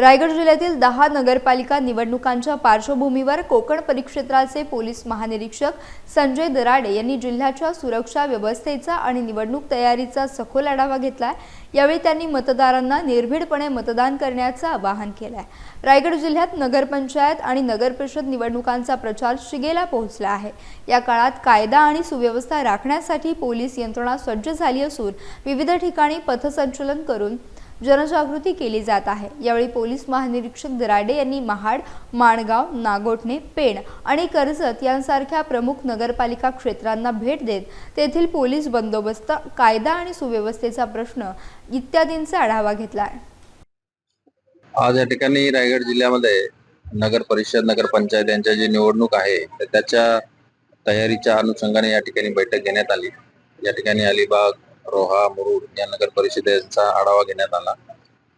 रायगड जिल्ह्यातील दहा नगरपालिका निवडणुकांच्या पार्श्वभूमीवर कोकण परिक्षेत्राचे पोलीस महानिरीक्षक संजय दराडे यांनी जिल्ह्याच्या सुरक्षा व्यवस्थेचा आणि निवडणूक तयारीचा सखोल आढावा घेतला यावेळी त्यांनी मतदारांना निर्भीडपणे मतदान करण्याचं आवाहन केलंय. रायगड जिल्ह्यात नगरपंचायत आणि नगरपरिषद निवडणुकांचा प्रचार शिगेला पोहोचला आहे. या काळात कायदा आणि सुव्यवस्था राखण्यासाठी पोलीस यंत्रणा सज्ज झाली असून विविध ठिकाणी पथसंचलन करून जनजागृती केली जात आहे. यावेळी पोलीस महानिरीक्षक दराडे यांनी महाड माणगाव नागोठणे पेण आणि कर्जत यांसारख्या प्रमुख नगरपालिका क्षेत्रांना भेट देत तेथील पोलीस बंदोबस्त कायदा आणि सुव्यवस्थेचा प्रश्न इत्यादींचा आढावा घेतला आज या ठिकाणी रायगड जिल्ह्यामध्ये नगर परिषद नगरपंचायत यांच्या जी निवडणूक आहे त्याच्या तयारीच्या अनुषंगाने या ठिकाणी बैठक घेण्यात आली. या ठिकाणी अलिबाग रोहा मुरुड या नगर परिषदेचा आढावा घेण्यात आला.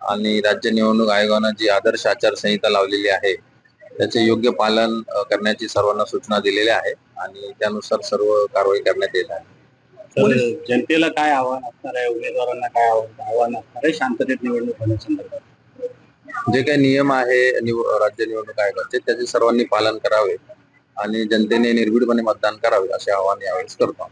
आणि राज्य निवडणूक आयोगानं जी आदर्श आचारसंहिता लावलेली आहे त्याचे योग्य पालन करण्याची सर्वांना सूचना दिलेल्या आहे आणि त्यानुसार सर्व कारवाई करण्यात येत आहे जनतेला काय आव्हान असणार आहे? उमेदवारांना काय आव्हान असणार आहे? शांततेत निवडणूक होण्यासंदर्भात जे काही नियम आहे राज्य निवडणूक आयोगाचे त्याचे सर्वांनी पालन करावे आणि जनतेने निर्भीडपणे मतदान करावे असे आवाहन यावेळेस करतो